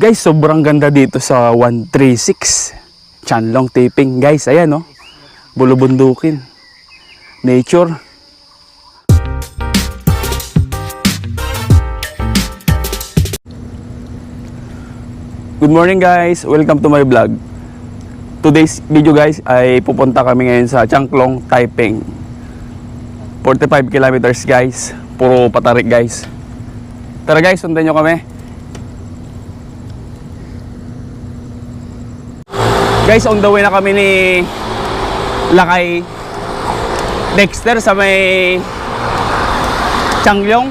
Guys, sobrang ganda dito sa 136. Chanlong taping. Guys, ayan no. Bulubundukin. Nature. Good morning guys. Welcome to my vlog. Today's video guys ay pupunta kami ngayon sa Changklong, Taiping. 45 kilometers guys. Puro patarik guys. Tara guys, sundan nyo kami. Guys, on the way na kami ni Lakay Dexter sa may Changyong,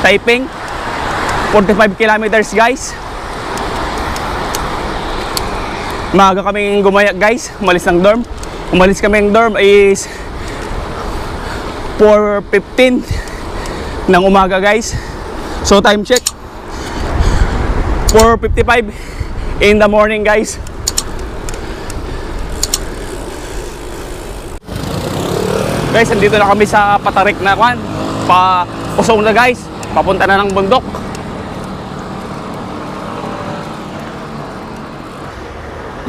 Taiping. 45 kilometers guys. Maaga kaming gumaya guys, umalis ng dorm. Umalis kami ng dorm is 4.15 ng umaga guys. So time check. 4.55 in the morning guys. Guys, andito na kami sa Patarik na kwan. Pa usong na guys. Papunta na ng bundok.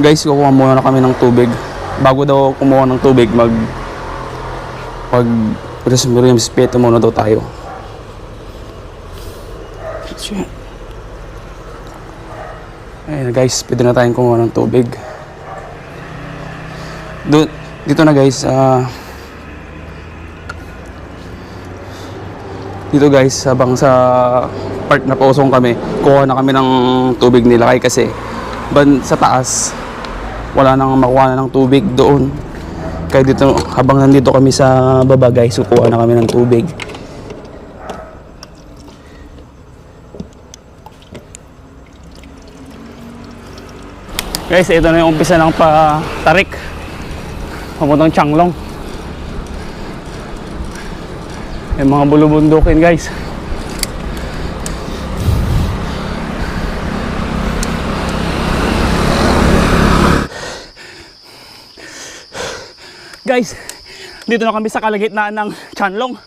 Guys, kukuha muna na kami ng tubig. Bago daw kumuha ng tubig, mag pag respeto muna daw tayo. Shit. Guys, pwede na tayong kumuha ng tubig. Do, dito na guys, ah dito guys, habang sa part na pausong kami, kuha na kami ng tubig nila kay kasi ban sa taas wala nang makuha na ng tubig doon. Kaya dito, habang nandito kami sa baba guys, kukuha na kami ng tubig. Guys, ito na yung umpisa ng pa-tarik. Papuntang Changlong. Yung mga bulubundukin guys. Guys, dito na kami sa kalagitnaan ng Chanlong.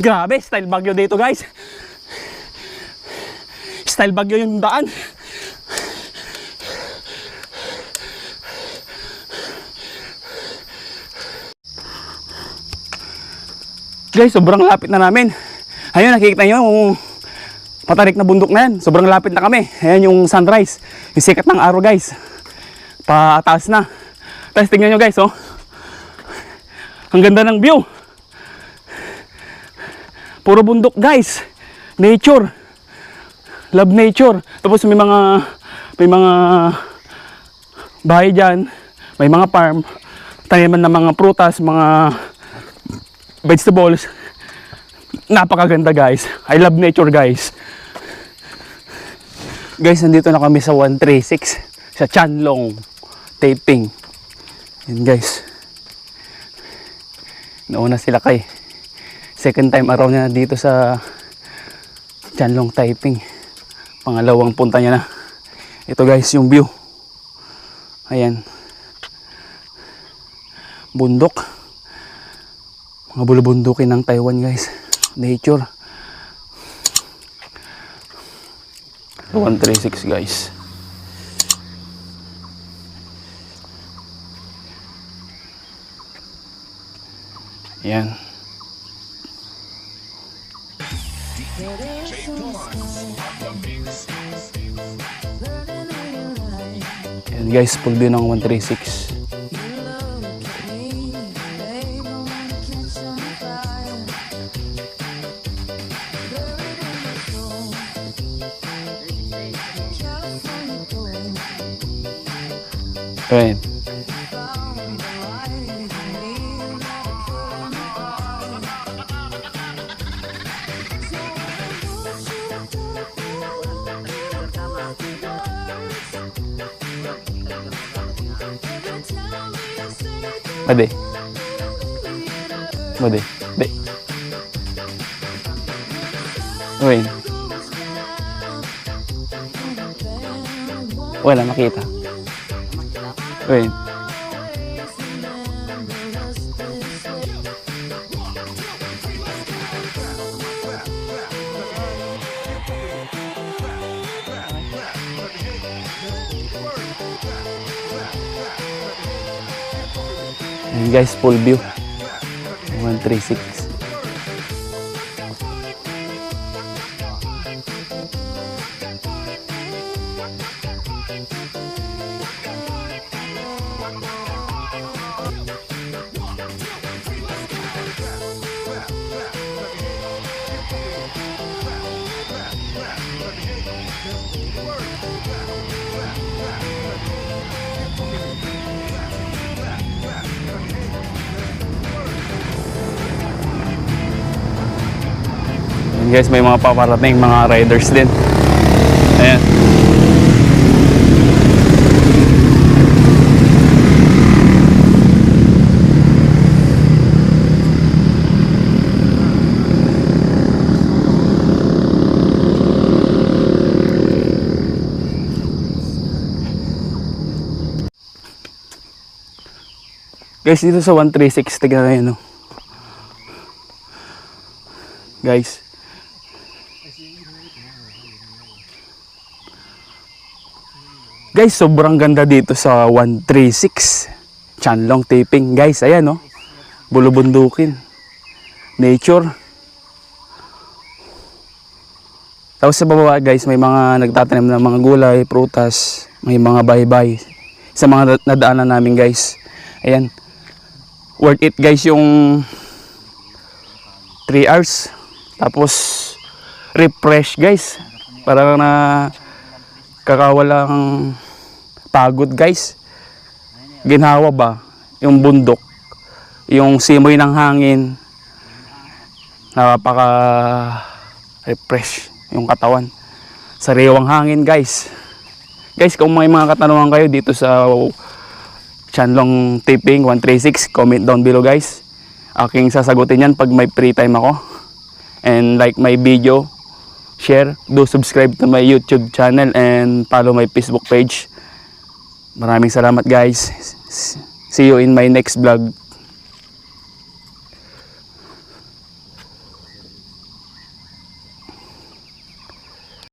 Grabe, style bagyo dito guys. Style bagyo yung daan. Guys, sobrang lapit na namin. Ayun, nakikita nyo yung patarik na bundok na yan. Sobrang lapit na kami. Ayan yung sunrise. Yung sikat ng araw guys. Pataas na. Tapos tingnan nyo guys, oh. Ang ganda ng view. Puro bundok guys. Nature. Love nature. Tapos may mga may mga bahay dyan. May mga farm. Taniman ng mga prutas, mga vegetables. Napakaganda guys. I love nature guys. Guys, nandito na kami sa 136 sa Chanlong taping. Yan guys. Nauna sila kay second time araw niya dito sa Chanlong Taiping. Pangalawang punta niya na. Ito guys yung view. Ayan. Bundok. Mga bulubundukin ng Taiwan guys. Nature. 136 guys. Yan. Yan guys, full view ng 136. Ayan. Pwede. Pwede. Di. Uy. Wala makita. Wait. You guys, full view. 136. Guys, may mga paparating mga riders din. Ayan. Guys, dito sa 136, tignan na yun, no? Guys. Guys, sobrang ganda dito sa 136. Chanlong taping. Guys, ayan, no? Bulubundukin. Nature. Tapos sa baba, guys, may mga nagtatanim ng mga gulay, prutas, may mga bahay-bahay. Sa mga na- nadaanan namin, guys. Ayan. Worth it, guys, yung 3 hours. Tapos, refresh, guys. Para na kakawalang pagod, guys. Ginhawa ba? Yung bundok. Yung simoy ng hangin. Napaka refresh yung katawan. Sariwang hangin, guys. Guys, kung may mga katanungan kayo dito sa Chanlong Taping 136, comment down below guys. Aking sasagutin yan pag may free time ako. And like my video, share, do subscribe to my YouTube channel and follow my Facebook page. Maraming salamat guys. See you in my next vlog.